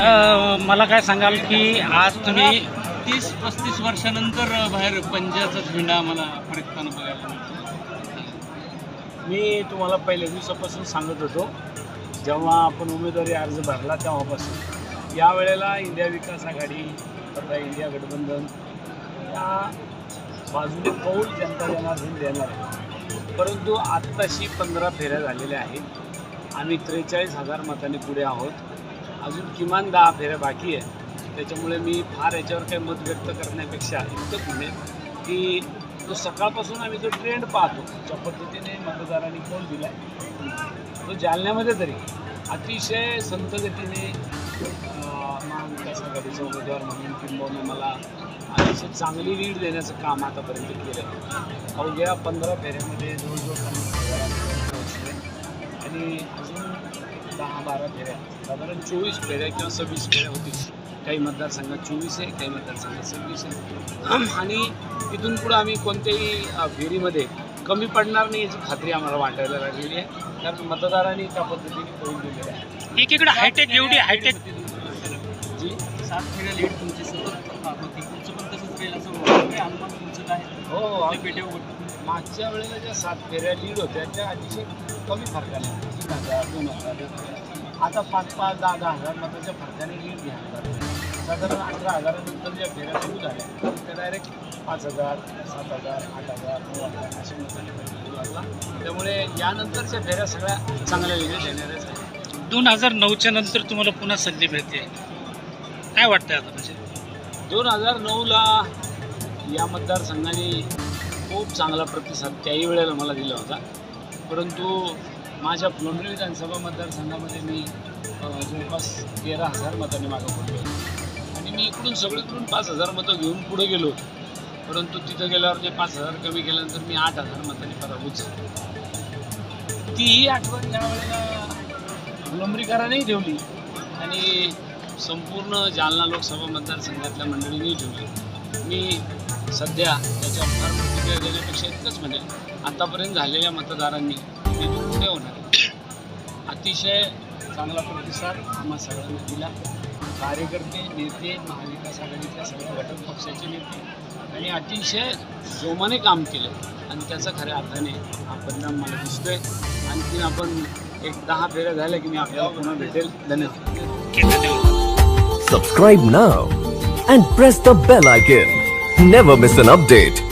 मला काय सांगाल की आज तुम्ही तीस पस्तीस वर्षानंतर बाहेर पंजाचा झेंडा मला फरकताना बघायला मिळतो. मी तुम्हाला पहिल्या दिवसापासून सांगत होतो जेव्हा आपण उमेदवारी अर्ज भरला तेव्हापासून. यावेळेला इंडिया विकास आघाडी तथा इंडिया गठबंधन या बाजूने कौल जनता जनार्दन देणार आहे. परंतु आत्ताशी पंधरा फेऱ्या झालेल्या आहेत. आम्ही त्रेचाळीस हजार मताने पुढे आहोत. अजून किमान दहा फेऱ्या बाकी आहे. त्याच्यामुळे मी फार याच्यावर काही मत व्यक्त करण्यापेक्षा इतकंच म्हणेन की तो सकाळपासून आम्ही जो ट्रेंड पाहतो ज्या पद्धतीने मतदारांनी कोण दिला आहे तो जालन्यामध्ये तरी अतिशय संत गतीने महाविकास आघाडीचा उमेदवार म्हणून किंबहुना मला अतिशय चांगली लीड देण्याचं काम आतापर्यंत केलं आहे अवघ्या पंधरा फेऱ्यामध्ये जवळजवळ बारा फेऱ्या साधारण चोवीस फेऱ्या किंवा सव्वीस फेऱ्या होतील. काही मतदारसंघात चोवीस आहे काही मतदारसंघात सव्वीस आहे. आणि इथून पुढं आम्ही कोणत्याही फेरीमध्ये कमी पडणार नाही याची खात्री आम्हाला वाटायला लागलेली आहे. कारण मतदारांनी त्या पद्धतीने कळून दिलेलं आहे. एकीकडे हायटेक एवढी हायटेक जी? सात फेऱ्या लीड तुमची सतत होती तुमचं पण तसंच राहील असं वाटतं. काय अनुमान तुमचं काय हो हो मागच्या वेळेला ज्या सात फेऱ्या लीड होत्या त्या अतिशय कमी फरकाने तीन हजार दोन हजार. आता पाच पाच दहा दहा हजार मताच्या फरकाने लीड घ्यायला लागले. साधारण अठरा हजारानंतर ज्या फेऱ्या सुरू झाल्या त्या डायरेक्ट पाच हजार सात हजार आठ हजार नऊ हजार अशा मताने सुरू लागला त्यामुळे यानंतरच्या फेऱ्या सगळ्या चांगल्या देणाऱ्याच आहेत. दोन हजार नऊच्या नंतर तुम्हाला पुन्हा संधी मिळते. काय वाटतंय आता म्हणजे? दोन हजार नऊला या मतदारसंघाने खूप चांगला प्रतिसाद त्याही वेळेला मला दिला होता. परंतु माझ्या फुलंब्री विधानसभा मतदारसंघामध्ये मी जवळपास तेरा हजार मतांनी मागं पडलो आणि मी इकडून सगळीकडून पाच हजार मतं घेऊन पुढे गेलो परंतु तिथं गेल्यावर ते पाच हजार कमी केल्यानंतर मी आठ हजार मतांनी पराभूत झालो. तीही आठवण यावेळेला फुलंब्रीकरांनी ठेवली आणि संपूर्ण जालना लोकसभा मतदारसंघातल्या मंडळींनी ठेवली. मी सध्या त्याच्यावर फार प्रतिक्रिया देण्यापेक्षा इतकंच म्हणेल आतापर्यंत झालेल्या मतदारांनी इथून पुढे होणार? अतिशय चांगला प्रतिसाद आम्हा सगळ्यांना दिला. कार्यकर्ते नेते महाविकास आघाडीतल्या सगळ्या घटक पक्षाचे नेते आणि अतिशय जोमाने काम केलं. आणि त्याचा खऱ्या अर्थाने हा परिणाम मला दिसतोय. आणखीन आपण एक दहा फेऱ्या झाल्या की मी आपल्याला पुन्हा भेटेल. धन्यवाद. सबस्क्राईब धन्यवाद and press and press the bell icon. Never miss an update.